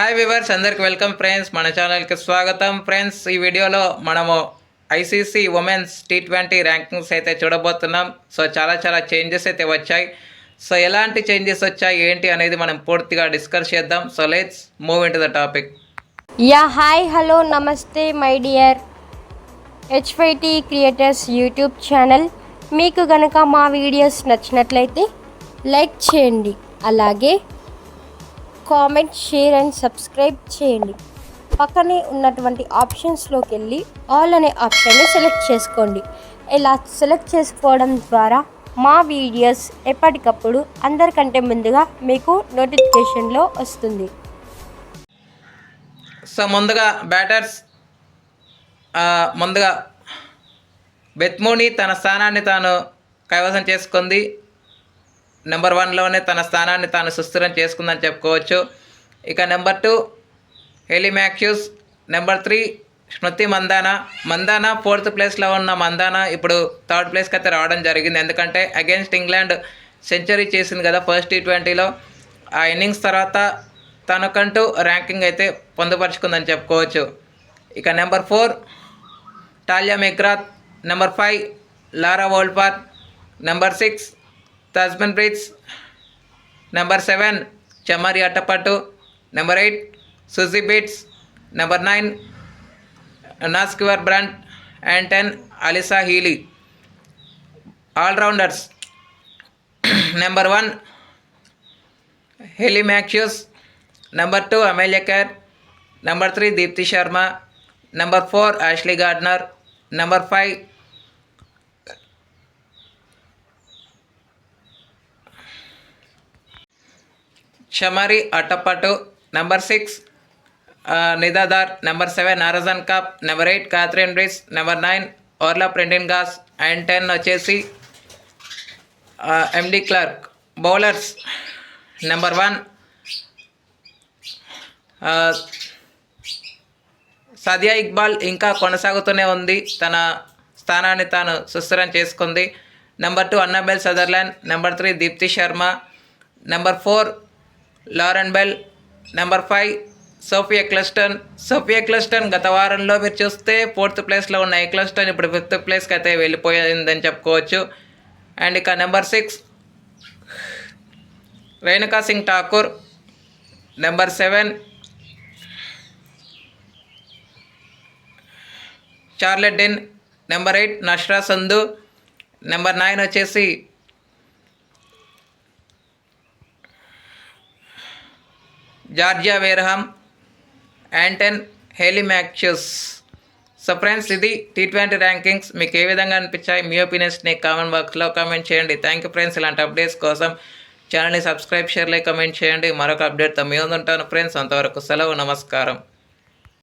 Hi viewers అందరికి welcome friends మన ఛానల్కి స్వాగతం. ఫ్రెండ్స్ ఈ వీడియోలో మనము ICC women's T twenty rankings అయితే చూడబోతున్నాం. సో చాలా చాలా చేంజెస్ అయితే వచ్చాయి. సో ఎలాంటి చేంజెస్ వచ్చాయి? ఏంటి అనేది మనం పూర్తిగా డిస్కస్ చేద్దాం. So let's move into the topic yeah hi hello నమస్తే my dear HYT creators YouTube channel మీకు గనక మా వీడియోస్ నచ్చినట్లయితే లైక్ చేయండి. అలాగే కామెంట్ షేర్ అండ్ సబ్స్క్రైబ్ చేయండి. పక్కనే ఉన్నటువంటి ఆప్షన్స్లోకి వెళ్ళి ఆల్ అనే ఆప్షన్ని సెలెక్ట్ చేసుకోండి. ఇలా సెలెక్ట్ చేసుకోవడం ద్వారా మా వీడియోస్ ఎప్పటికప్పుడు అందరికంటే ముందుగా మీకు నోటిఫికేషన్లో వస్తుంది. సో ముందుగా బ్యాటర్స్ ముందుగా బెత్మూని తన స్థానాన్ని తాను కైవసం చేసుకుంది. నెంబర్ వన్లోనే తన స్థానాన్ని తాను సుస్థిరం చేసుకుందని చెప్పుకోవచ్చు. ఇక number two Hayley Matthews number three Smriti Mandhana. Mandhana fourth ప్లేస్లో ఉన్న మందానా ఇప్పుడు థర్డ్ ప్లేస్కి అయితే రావడం జరిగింది. ఎందుకంటే అగైన్స్ ఇంగ్లాండ్ సెంచరీ చేసింది కదా ఫస్ట్ టీ ట్వంటీలో. ఆ ఇన్నింగ్స్ తర్వాత తనకంటూ ర్యాంకింగ్ అయితే పొందుపరుచుకుందని చెప్పుకోవచ్చు. ఇక number four Tahlia McGrath. Number five Laura వోల్పార్. Number six Tasman husband. Number 7. Chamari Atapattu. Number 8. Suzy Beats. Number 9. Naskar Brand, And 10. Alisa Healy. All rounders. number 1. Haley Matthews. Number 2. Amelia Kerr. Number 3. Deepthi Sharma. Number 4. Ashley Gardner. Number 5. Chamari Athapaththu number six Nida Dar number seven Marizanne Kapp number eight Catherine bliss number nine Orla Prendergast and ten వచ్చేసి ఎండి క్లర్క్. Bowlers number one Sadia Iqbal ఇంకా కొనసాగుతూనే ఉంది. తన స్థానాన్ని తాను సుస్థిరం చేసుకుంది. Number two Annabel Sutherland. Number three Deepti Sharma. Number four Lauren Bell number five Sophia Ecclestone. Sophia Ecclestone గత వారంలో మీరు చూస్తే ఫోర్త్ ప్లేస్లో ఉన్న ఈ క్లస్టన్ ఇప్పుడు ఫిఫ్త్ ప్లేస్కి అయితే వెళ్ళిపోయిందని చెప్పుకోవచ్చు. అండ్ ఇక number six Renuka Singh Thakur. Number seven Charlotte Dean. Number eight Nashra Sandhu. Number nine వచ్చేసి జార్జియా వేర్హామ్ యాంటన్ హేలీ సో ఫ్రెండ్స్ ఇది టీ ట్వంటీ ర్యాంకింగ్స్ మీకు ఏ విధంగా అనిపించాయి? మీ ఒపీనియన్స్ని కామెంట్ బాక్స్లో కామెంట్ చేయండి. థ్యాంక్ యూ ఫ్రెండ్స్ ఇలాంటి అప్డేట్స్ కోసం ఛానల్ని సబ్స్క్రైబ్ షేర్ కమెంట్ చేయండి. మరొక అప్డేట్తో మీ ఉంటాను ఫ్రెండ్స్ అంతవరకు సెలవు నమస్కారం.